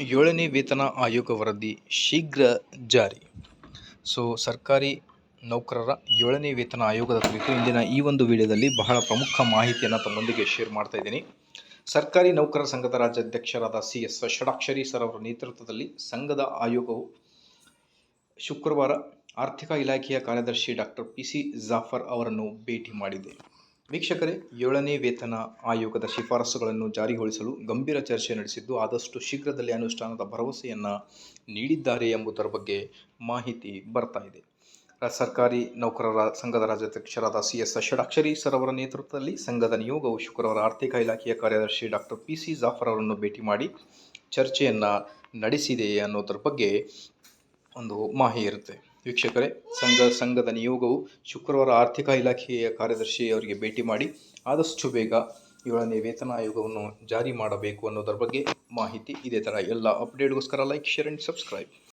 ಏಳನೇ ವೇತನ ಆಯೋಗ ವರದಿ ಶೀಘ್ರ ಜಾರಿ. ಸೊ, ಸರ್ಕಾರಿ ನೌಕರರ ಏಳನೇ ವೇತನ ಆಯೋಗದ ಕುರಿತು ಇಂದಿನ ಈ ಒಂದು ವಿಡಿಯೋದಲ್ಲಿ ಬಹಳ ಪ್ರಮುಖ ಮಾಹಿತಿಯನ್ನು ತಮ್ಮೊಂದಿಗೆ ಶೇರ್ ಮಾಡ್ತಾ ಇದ್ದೀನಿ. ಸರ್ಕಾರಿ ನೌಕರರ ಸಂಘದ ರಾಜ್ಯಾಧ್ಯಕ್ಷರಾದ ಸಿ ಎಸ್ ಷಡಾಕ್ಷರಿ ಸರ್ ಅವರ ನೇತೃತ್ವದಲ್ಲಿ ಸಂಘದ ಆಯೋಗವು ಶುಕ್ರವಾರ ಆರ್ಥಿಕ ಇಲಾಖೆಯ ಕಾರ್ಯದರ್ಶಿ ಡಾಕ್ಟರ್ ಪಿ ಸಿ ಜಾಫರ್ ಅವರನ್ನು ಭೇಟಿ ಮಾಡಿದೆ. ವೀಕ್ಷಕರೇ, ಏಳನೇ ವೇತನ ಆಯೋಗದ ಶಿಫಾರಸುಗಳನ್ನು ಜಾರಿಗೊಳಿಸಲು ಗಂಭೀರ ಚರ್ಚೆ ನಡೆಸಿದ್ದು, ಆದಷ್ಟು ಶೀಘ್ರದಲ್ಲಿ ಅನುಷ್ಠಾನದ ಭರವಸೆಯನ್ನು ನೀಡಿದ್ದಾರೆ ಎಂಬುದರ ಬಗ್ಗೆ ಮಾಹಿತಿ ಬರ್ತಾ ಇದೆ. ಸರ್ಕಾರಿ ನೌಕರರ ಸಂಘದ ರಾಜ್ಯಾಧ್ಯಕ್ಷರಾದ ಸಿ ಎಸ್ ಷಡಾಕ್ಷರಿ ಸರ್ ಅವರ ನೇತೃತ್ವದಲ್ಲಿ ಸಂಘದ ನಿಯೋಗವು ಶುಕ್ರವಾರ ಆರ್ಥಿಕ ಇಲಾಖೆಯ ಕಾರ್ಯದರ್ಶಿ ಡಾಕ್ಟರ್ ಪಿ ಸಿ ಜಾಫರ್ ಅವರನ್ನು ಭೇಟಿ ಮಾಡಿ ಚರ್ಚೆಯನ್ನು ನಡೆಸಿದೆ ಅನ್ನೋದ್ರ ಬಗ್ಗೆ ಒಂದು ಮಾಹಿತಿ ಇರುತ್ತೆ. ವೀಕ್ಷಕರೇ, ಸಂಘ, ಸಂಘದ ನಿಯೋಗವು ಶುಕ್ರವಾರ ಆರ್ಥಿಕ ಇಲಾಖೆಯ ಕಾರ್ಯದರ್ಶಿ ಅವರಿಗೆ ಭೇಟಿ ಮಾಡಿ ಆದಷ್ಟು ಬೇಗ ಏಳನೇ ವೇತನ ಆಯೋಗವನ್ನು ಜಾರಿ ಮಾಡಬೇಕು ಅನ್ನೋದರ ಬಗ್ಗೆ ಮಾಹಿತಿ ಇದೇ. ಥರ ಎಲ್ಲ ಅಪ್ಡೇಟ್ಗೋಸ್ಕರ ಲೈಕ್, ಶೇರ್ ಆ್ಯಂಡ್ ಸಬ್ಸ್ಕ್ರೈಬ್.